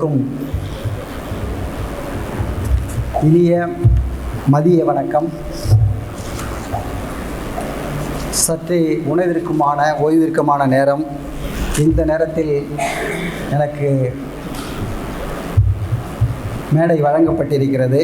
அனைவருக்கும் இனிய மதிய வணக்கம். சற்றே உணவிற்குமான ஓய்விற்குமான நேரம். இந்த நேரத்தில் எனக்கு மேடை வழங்கப்பட்டிருக்கிறது.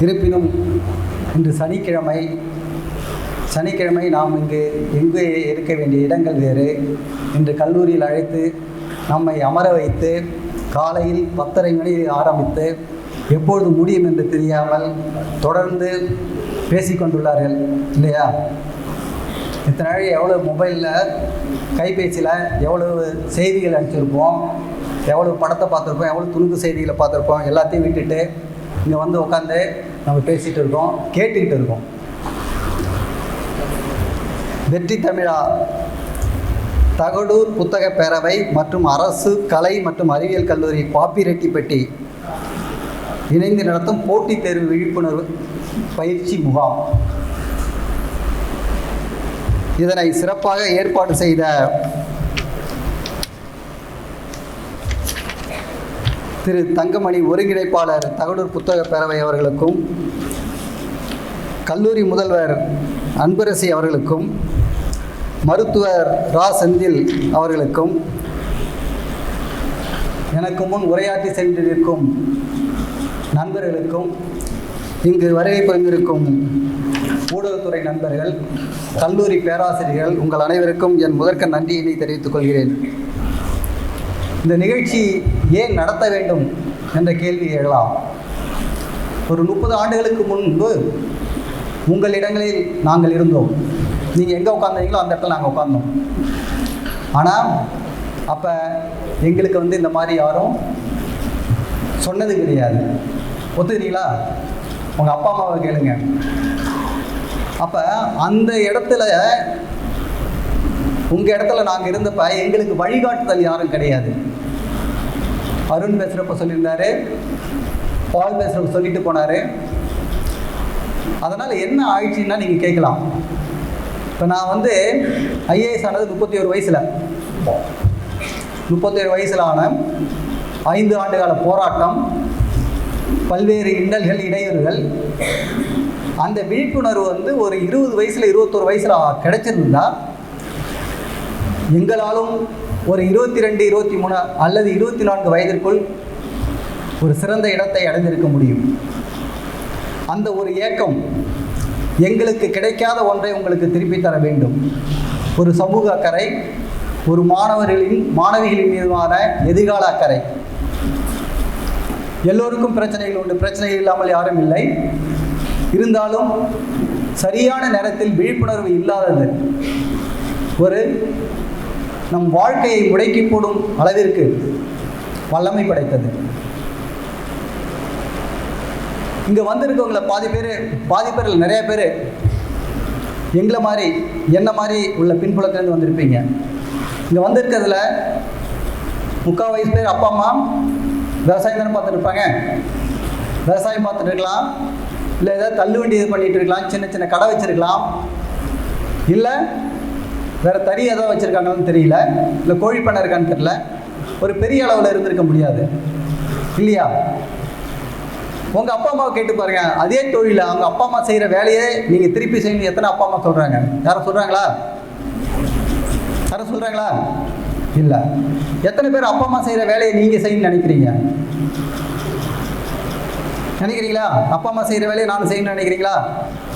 இருப்பினும் இன்று சனிக்கிழமை. சனிக்கிழமை நாம் இங்கு எங்கு இருக்க வேண்டிய இடங்கள் வேறு. இன்று கல்லூரியில் அழைத்து நம்மை அமர வைத்து காலையில் பத்தரை மணி ஆரம்பித்து எப்பொழுது முடியும் என்று தெரியாமல் தொடர்ந்து பேசிக்கொண்டுள்ளார்கள் இல்லையா? இத்தனை நாள் எவ்வளோ மொபைலில் கைபேசியில் எவ்வளவு செய்திகள் அனுப்பிச்சிருப்போம் எவ்வளோ படத்தை பார்த்துருப்போம் எவ்வளோ துணுக்கு செய்திகளை பார்த்துருப்போம் எல்லாத்தையும் விட்டுட்டு இங்கே வந்து உட்காந்து நம்ம பேசிகிட்டு இருக்கோம் கேட்டுக்கிட்டு இருக்கோம். வெற்றி தமிழா? தகடூர் புத்தக பேரவை மற்றும் அரசு கலை மற்றும் அறிவியல் கல்லூரி பாப்பிரெட்டிப்பட்டி இணைந்து நடத்தும் போட்டித் தேர்வு விழிப்புணர்வு பயிற்சி முகாம். இதனை சிறப்பாக ஏற்பாடு செய்த திரு தங்கமணி ஒருங்கிணைப்பாளர் தகடூர் புத்தக பேரவை அவர்களுக்கும் கல்லூரி முதல்வர் அன்பரசி அவர்களுக்கும் மருத்துவர் ரா. செந்தில் அவர்களுக்கும் எனக்கு முன் உரையாற்றி சென்றிருக்கும் நண்பர்களுக்கும் இங்கு வருகை புரிந்திருக்கும் ஊடகத்துறை நண்பர்கள் கல்லூரி பேராசிரியர்கள் உங்கள் அனைவருக்கும் என் முதற்க நன்றியினை தெரிவித்துக் கொள்கிறேன். இந்த நிகழ்ச்சி ஏன் நடத்த வேண்டும் என்ற கேள்வி எழலாம் ஒரு முப்பது ஆண்டுகளுக்கு முன்பு உங்கள் இடங்களில் நாங்கள் இருந்தோம். நீங்கள் எங்கே உட்காந்தீங்களோ அந்த இடத்துல நாங்கள் உட்காந்தோம் ஆனால் அப்போ எங்களுக்கு வந்து இந்த மாதிரி யாரும் சொன்னது கிடையாது. ஒத்துக்கிறீங்களா? உங்கள் அப்பா அம்மாவை கேளுங்க. அப்போ அந்த இடத்துல உங்கள் இடத்துல நாங்கள் இருந்தப்ப எங்களுக்கு வழிகாட்டுதல் யாரும் கிடையாது. அருண் பேசுகிறப்ப சொல்லியிருந்தாரு பால் பேசுகிறப்ப சொல்லிட்டு போனார். அதனால் என்ன ஆயிடுச்சுன்னா நீங்கள் கேட்கலாம். இப்போ நான் வந்து ஐஏஎஸ் ஆனது முப்பத்தி ஒரு வயசில். முப்பத்தேழு வயசில் ஆன ஐந்து ஆண்டுகால போராட்டம் பல்வேறு இன்னல்கள் இடையூறுகள் அந்த விழிப்புணர்வு வந்து ஒரு இருபது வயசில் இருபத்தொரு வயசில் கிடைச்சிருந்தா எங்களாலும் ஒரு இருபத்தி ரெண்டு இருபத்தி மூணு அல்லது இருபத்தி நான்கு வயதிற்குள் ஒரு சிறந்த இடத்தை அடைந்திருக்க முடியும். அந்த ஒரு ஏக்கம் எங்களுக்கு கிடைக்காத ஒன்றை உங்களுக்கு திருப்பி தர வேண்டும். ஒரு சமூக அக்கறை ஒரு மாணவர்களின் மாணவிகளின் மீதான எதிர்கால அக்கறை. எல்லோருக்கும் பிரச்சனைகள் உண்டு பிரச்சனைகள் இல்லாமல் யாரும் இல்லை. இருந்தாலும் சரியான நேரத்தில் விழிப்புணர்வு இல்லாதது ஒரு நம் வாழ்க்கையை முடக்கி போடும் அளவிற்கு வல்லமை படைத்தது. இங்கே வந்திருக்கவங்கள பாதி பேர் பாதி பேரில் நிறைய பேர் எங்களை மாதிரி என்ன மாதிரி உள்ள பின்புலத்திலேருந்து வந்திருப்பீங்க. இங்கே வந்திருக்கிறதுல முக்கால் வயசு பேர் அப்பா அம்மா விவசாயம் தானே பார்த்துட்டு விவசாயம் பார்த்துட்டு இருக்கலாம். இல்லை ஏதாவது தள்ளுவண்டி இது பண்ணிகிட்டு இருக்கலாம். சின்ன சின்ன கடை வச்சுருக்கலாம். இல்லை வேறு தறி ஏதோ வச்சுருக்காங்கன்னு தெரியல. இல்லை கோழி பண்ணை இருக்கான்னு தெரியல. ஒரு பெரிய அளவில் இருந்திருக்க முடியாது. இல்லையா? உங்கள் அப்பா அம்மாவை கேட்டு பாருங்க. அதே தொழில அவங்க அப்பா அம்மா செய்கிற வேலையே நீங்கள் திருப்பி செய்யணும் எத்தனை அப்பா அம்மா சொல்கிறாங்க யாரும் சொல்கிறாங்களா யாரும் சொல்கிறாங்களா இல்லை. எத்தனை பேர் அப்பா அம்மா செய்கிற வேலையை நீங்கள் செய்யணும்னு நினைக்கிறீங்க? நினைக்கிறீங்களா? அப்பா அம்மா செய்கிற வேலையை நான் செய்யணும்னு நினைக்கிறீங்களா?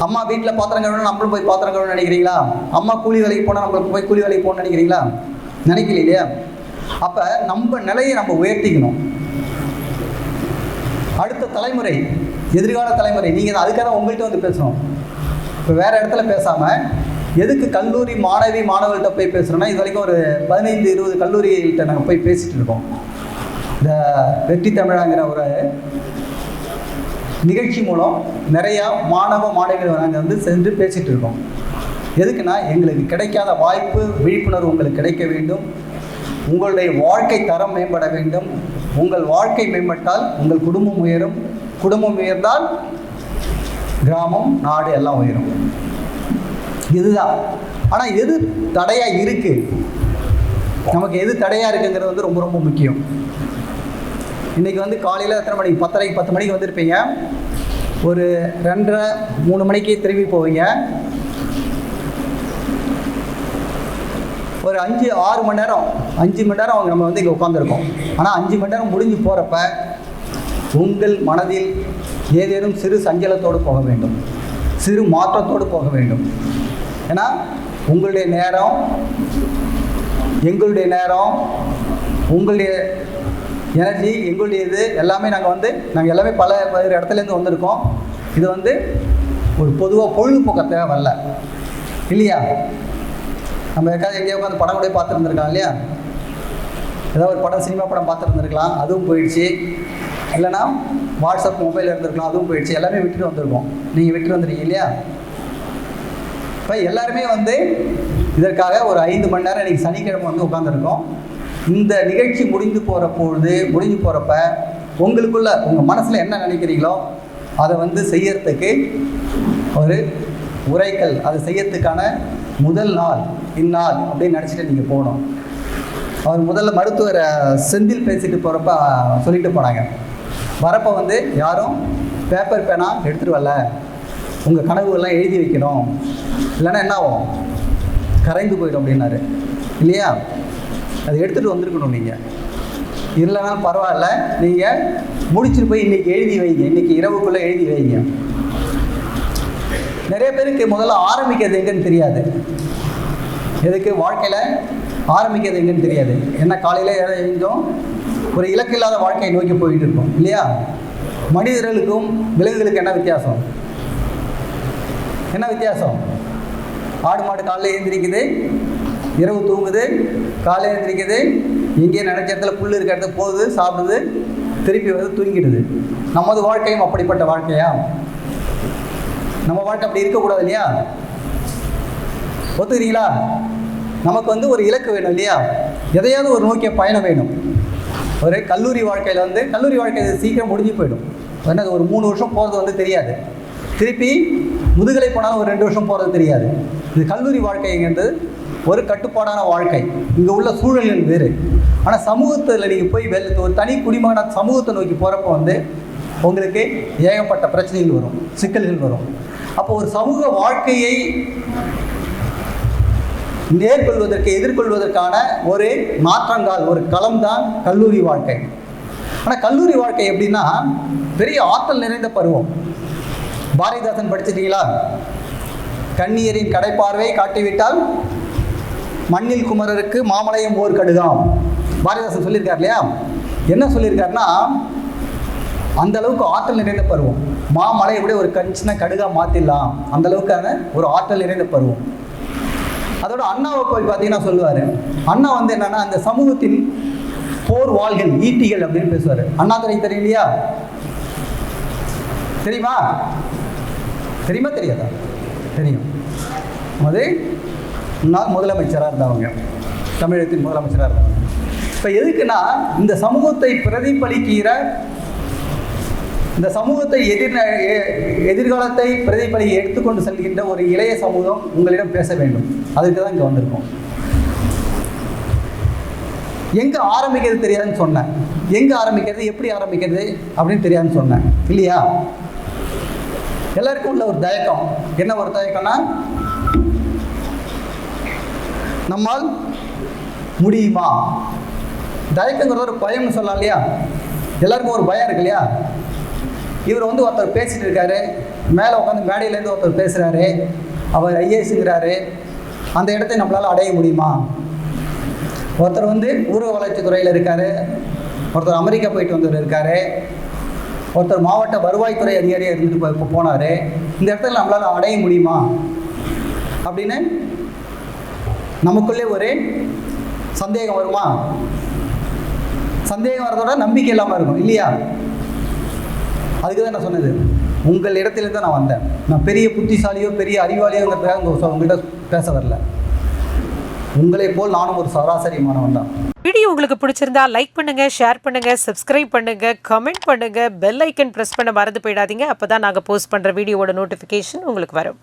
அம்மா வீட்டில் பாத்திரம் கழுவணும் நம்மளும் போய் பாத்திரம் கழுவணும் நினைக்கிறீங்களா? அம்மா கூலி வேலைக்கு போனால் நம்மளுக்கு போய் கூலி வேலைக்கு போகணும்னு நினைக்கிறீங்களா? நினைக்கல இல்லையா? அப்போ நம்ம நிலையை நம்ம உயர்த்திக்கணும். அடுத்த தலைமுறை எதிர்கால தலைமுறை நீங்கள் அதுக்காக தான் உங்கள்கிட்ட வந்து பேசணும் இப்போ வேறு இடத்துல பேசாமல் எதுக்கு கல்லூரி மாணவி மாணவர்கள்ட்ட போய் பேசுகிறோன்னா இது வரைக்கும் ஒரு பதினைந்து இருபது கல்லூரிகிட்ட நாங்கள் போய் பேசிகிட்டு இருக்கோம். இந்த வெற்றி தமிழாங்கிற ஒரு நிகழ்ச்சி மூலம் நிறையா மாணவ மாணவிகள் நாங்கள் வந்து சென்று பேசிகிட்டு இருக்கோம். எதுக்குன்னா எங்களுக்கு கிடைக்காத வாய்ப்பு விழிப்புணர்வு உங்களுக்கு கிடைக்க வேண்டும். உங்களுடைய வாழ்க்கை தரம் மேம்பட வேண்டும். உங்கள் வாழ்க்கை மேம்பட்டால் உங்கள் குடும்பம் உயரும். குடும்பம் உயர்ந்தால் கிராமம் நாடு எல்லாம் உயரும். இதுதான். ஆனால் எது தடையாக இருக்குது நமக்கு எது தடையாக இருக்குங்கிறது வந்து ரொம்ப ரொம்ப முக்கியம். இன்றைக்கி வந்து காலையில் எத்தனை மணிக்கு? பத்தரைக்கு பத்து மணிக்கு வந்திருப்பீங்க. ஒரு ரெண்டரை மூணு மணிக்கு திரும்பி போவீங்க. ஒரு அஞ்சு ஆறு மணி நேரம் அஞ்சு மணி நேரம் அவங்க நம்ம வந்து இங்கே உட்காந்துருக்கோம் ஆனால் அஞ்சு மணி நேரம் முடிஞ்சு போகிறப்ப உங்கள் மனதில் ஏதேனும் சிறு சஞ்சலத்தோடு போக வேண்டும். சிறு மாற்றத்தோடு போக வேண்டும். ஏன்னா உங்களுடைய நேரம் எங்களுடைய நேரம் உங்களுடைய எனர்ஜி எங்களுடைய இது எல்லாமே நாங்கள் வந்து நாங்கள் எல்லாமே பல வேறு இடத்துலேருந்து வந்திருக்கோம். இது வந்து ஒரு பொதுவாக பொழுதுபோக்கத்தை வரல இல்லையா? நம்ம எக்காவது எங்கேயோ உட்காந்து படம் கூட பார்த்துருந்துருக்கலாம் இல்லையா? ஏதோ ஒரு படம் சினிமா படம் பார்த்துருந்துருக்கலாம். அதுவும் போயிடுச்சு. இல்லைன்னா வாட்ஸ்அப் மொபைல் இருந்திருக்கலாம். அதுவும் போயிடுச்சு. எல்லாமே விட்டுட்டு வந்திருக்கோம். நீங்கள் விட்டுட்டு வந்துருக்கீங்க இல்லையா? இப்போ எல்லாருமே வந்து இதற்காக ஒரு ஐந்து மணி நேரம் இன்றைக்கி சனிக்கிழமை வந்து உட்காந்துருக்கோம் இந்த நிகழ்ச்சி முடிந்து போகிற பொழுது முடிஞ்சு போகிறப்ப உங்களுக்குள்ள உங்கள் மனசில் என்ன நினைக்கிறீங்களோ அதை வந்து செய்யறதுக்கு ஒரு உரைக்கல் அதை செய்யறதுக்கான முதல் நாள். இந்நாள் அப்படின்னு நினச்சிட்டு நீங்கள் போகணும். அவர் முதல்ல மருத்துவரை செந்தில் பேசிட்டு போகிறப்ப சொல்லிட்டு போனாங்க. வரப்போ வந்து யாரும் பேப்பர் பேனா எடுத்துகிட்டு வரல உங்கள் கனவுகள்லாம் எழுதி வைக்கணும். இல்லைன்னா என்ன ஆகும்? கரைந்து போயிடும் அப்படின்னாரு. இல்லையா? அதை எடுத்துகிட்டு வந்திருக்கணும் நீங்கள் இல்லைனாலும் பரவாயில்ல. நீங்கள் முடிச்சுட்டு போய் இன்றைக்கி எழுதி வைங்க. இன்றைக்கி இரவுக்குள்ளே எழுதி வைங்க. நிறைய பேருக்கு முதல்ல ஆரம்பிக்கிறது எங்கன்னு தெரியாது. எதுக்கு வாழ்க்கையில் ஆரம்பிக்கிறது எங்கன்னு தெரியாது. என்ன காலையில் எழுந்தோம் ஒரு இலக்கு இல்லாத வாழ்க்கையை நோக்கி போயிட்டு இருக்கோம் இல்லையா? மனிதர்களுக்கும் விலங்குகளுக்கும் என்ன வித்தியாசம்? என்ன வித்தியாசம்? ஆடு மாடு காலையில் எழுந்திரிக்குது இரவு தூங்குது காலையில் எழுந்திரிக்குது எங்கேயே நினைச்ச இடத்துல புல் இருக்கிற இடத்துல போகுது சாப்பிடுது திருப்பி வந்து தூங்கிடுது. நமது வாழ்க்கையும் அப்படிப்பட்ட வாழ்க்கையா? நம்ம வாழ்க்கை அப்படி இருக்கக்கூடாது இல்லையா? ஒத்துக்கிறீங்களா? நமக்கு வந்து ஒரு இலக்கு வேணும் இல்லையா? எதையாவது ஒரு நோக்கிய பயணம் வேணும். ஒரு கல்லூரி வாழ்க்கையில் வந்து கல்லூரி வாழ்க்கை சீக்கிரம் முடிஞ்சு போயிடும். என்னது ஒரு மூணு வருஷம் போகிறது வந்து தெரியாது. திருப்பி முதுகலை போனாலும் ஒரு ரெண்டு வருஷம் போகிறது தெரியாது. இது கல்லூரி வாழ்க்கைங்கிறது ஒரு கட்டுப்பாடான வாழ்க்கை. இங்கே உள்ள சூழல்கள் வேறு. ஆனால் சமூகத்தில் நீங்கள் போய் வெளில ஒரு தனி குடிமகனாக சமூகத்தை நோக்கி போகிறப்ப வந்து உங்களுக்கு ஏகப்பட்ட பிரச்சனைகள் வரும் சிக்கல்கள் வரும். அப்போ ஒரு சமூக வாழ்க்கையை நேர்கொள்வதற்கு எதிர்கொள்வதற்கான ஒரு மாற்றங்கால் ஒரு களம் தான் கல்லூரி வாழ்க்கை. ஆனால் கல்லூரி வாழ்க்கை எப்படின்னா பெரிய ஆற்றல் நிறைந்த பருவம். பாரதிதாசன் படிச்சிட்டீங்களா கண்ணியரின் கடைப்பார்வை காட்டிவிட்டால் மண்ணில் குமரருக்கு மாமலையும் ஓர் கடுகாம் பாரதிதாசன் சொல்லியிருக்கார் இல்லையா? என்ன சொல்லியிருக்காருன்னா அந்த அளவுக்கு ஆற்றல் நிறைந்த பருவம். மாமலை எப்படி ஒரு கண் சின்ன கடுகா மாற்றிடலாம் அந்த அளவுக்கான ஒரு ஆற்றல் நிறைந்த பருவம். அதோட அண்ணாவை போய் பார்த்தீங்கன்னா சொல்லுவார். அண்ணா வந்து என்னன்னா அந்த சமூகத்தின் போர் வாள்கள் ஈட்டிகள் அப்படின்னு பேசுவார். அண்ணாதுரை தெரியும் இல்லையா தெரியுமா? தெரியுமா தெரியாதா? தெரியும். அது நான் முதலமைச்சராக இருந்தவங்க. தமிழகத்தின் முதலமைச்சராக இருந்தவங்க. இப்போ எதுக்குன்னா இந்த சமூகத்தை பிரதிபலிக்கிற இந்த சமூகத்தை எதிர் எதிர்காலத்தை பிரதிபலி எடுத்துக்கொண்டு செல்கின்ற ஒரு இளைய சமூகம் உங்களிடம் பேச வேண்டும். அதுக்கு தான் இங்கே வந்திருக்கோம். எங்கே ஆரம்பிக்கிறது தெரியாதுன்னு சொன்னேன். எங்கே ஆரம்பிக்கிறது எப்படி ஆரம்பிக்கிறது அப்படின்னு தெரியாதுன்னு சொன்னேன். இல்லையா? எல்லாருக்கும் உள்ள ஒரு தயக்கம். என்ன ஒரு தயக்கம்னா நம்மால் முடியுமா? தயக்கங்கிறது ஒரு பயம்னு சொல்லலாம் இல்லையா? எல்லாருக்கும் ஒரு பயம் இருக்கு இல்லையா? இவர் வந்து ஒருத்தர் பேசிட்டு இருக்காரு மேலே உட்காந்து மேடையிலேருந்து ஒருத்தர் பேசுகிறாரு அவர் ஐஏஎஸ்ங்கிறாரு. அந்த இடத்தை நம்மளால் அடைய முடியுமா? ஒருத்தர் வந்து ஊரக வளர்ச்சித்துறையில் இருக்கார். ஒருத்தர் அமெரிக்கா போயிட்டு வந்தவர் இருக்கார். ஒருத்தர் மாவட்ட வருவாய்த்துறை அதிகாரியாக இருந்துட்டு போ- இப்போ போனார். இந்த இடத்துல நம்மளால் அடைய முடியுமா? அப்படின்னு நமக்குள்ளே ஒரு சந்தேகம் வருமா? சந்தேகம் வரதோட நம்பிக்கை இல்லாமல் இருக்கும் இல்லையா? அதுக்கு தான் நான் சொன்னது. உங்கள் இடத்துலேருந்து நான் வந்தேன். நான் பெரிய புத்திசாலியோ பெரிய அறிவாளியோங்கிறதுக்காக உங்கள் உங்கள்கிட்ட பேச வரல. உங்களை போல் நானும் ஒரு சராசரி மாணவன் தான். வீடியோ உங்களுக்கு பிடிச்சிருந்தா லைக் பண்ணுங்க ஷேர் பண்ணுங்க சப்ஸ்கிரைப் பண்ணுங்க கமெண்ட் பண்ணுங்க பெல் ஐக்கன் ப்ரெஸ் பண்ண மறந்து போயிடாதீங்க. அப்பதான் நாங்க போஸ்ட் பண்ற வீடியோவோட நோட்டிஃபிகேஷன் உங்களுக்கு வரும்.